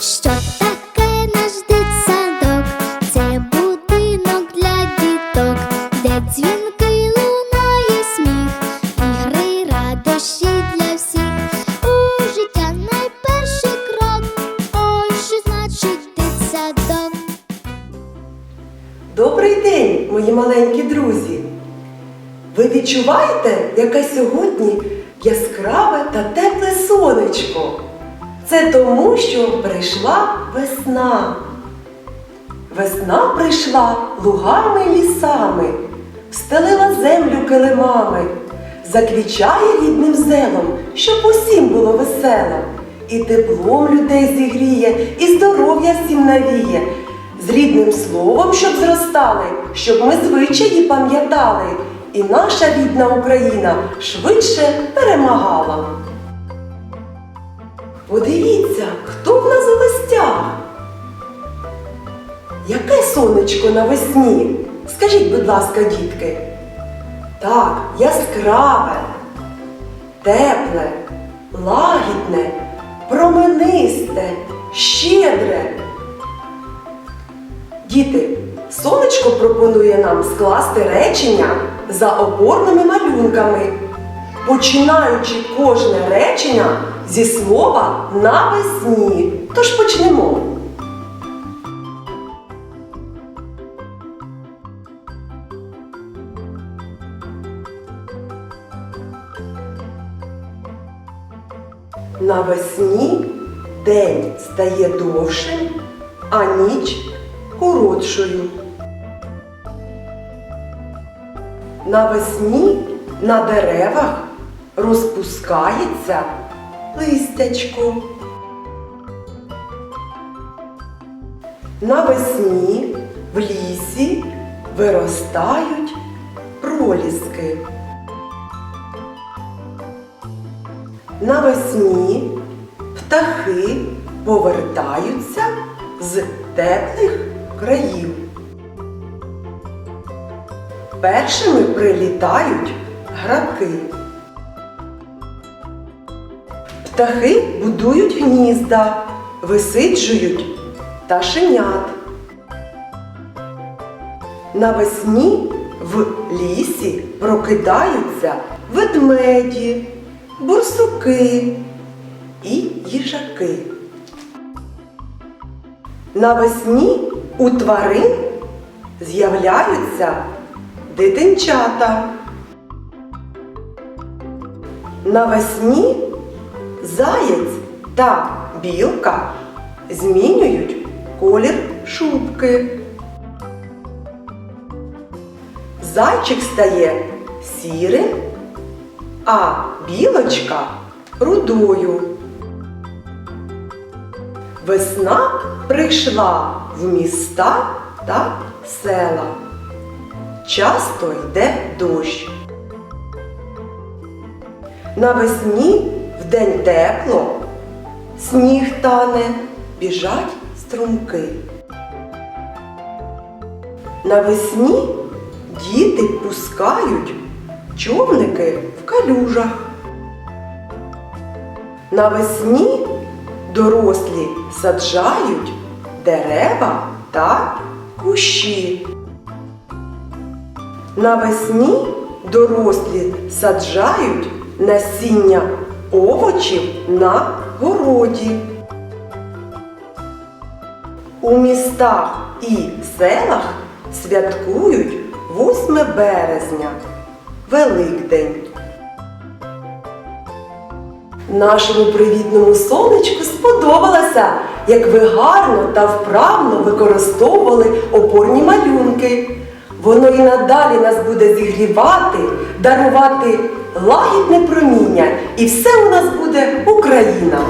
Що таке наш дитсадок? Це будинок для діток, де дзвінки лунає сміх, ігри, радощі для всіх. У життя найперший крок. Ой, що значить дитсадок? Добрий день, мої маленькі друзі! Ви відчуваєте, яке сьогодні яскраве та тепле сонечко? Це тому, що прийшла весна. Весна прийшла лугами й лісами, стелила землю килимами, заквічає рідним зелом, щоб усім було весело, і теплом людей зігріє, і здоров'я всім навіє, з рідним словом, щоб зростали, щоб ми звичаї пам'ятали, і наша рідна Україна швидше перемагала. Подивіться, хто в нас у гостях? Яке сонечко навесні? Скажіть, будь ласка, дітки. Так, яскраве, тепле, лагідне, променисте, щедре. Діти, сонечко пропонує нам скласти речення за опорними малюнками, починаючи кожне речення зі слова навесні. Тож почнемо. Навесні день стає довшим, а ніч коротшою. Навесні на деревах розпускається листячко. Навесні в лісі виростають проліски. Навесні птахи повертаються з теплих країв. Першими прилітають граки. Птахи будують гнізда, висиджують пташенят. Навесні в лісі прокидаються ведмеді, бурсуки і їжаки. Навесні у тварин з'являються дитинчата. Навесні заєць та білка змінюють колір шубки. Зайчик стає сірим, а білочка рудою. Весна прийшла в міста та села. Часто йде дощ. Навесні вдень тепло, сніг тане, біжать струмки. Навесні діти пускають човники в калюжах. Навесні дорослі саджають дерева та кущі. Навесні дорослі саджають насіння овочів на городі. У містах і селах святкують 8 березня Великдень. Нашому привітному сонечку сподобалося, як ви гарно та вправно використовували опорні малюнки. Воно і надалі нас буде зігрівати, дарувати лагідне проміння, і все у нас буде Україна.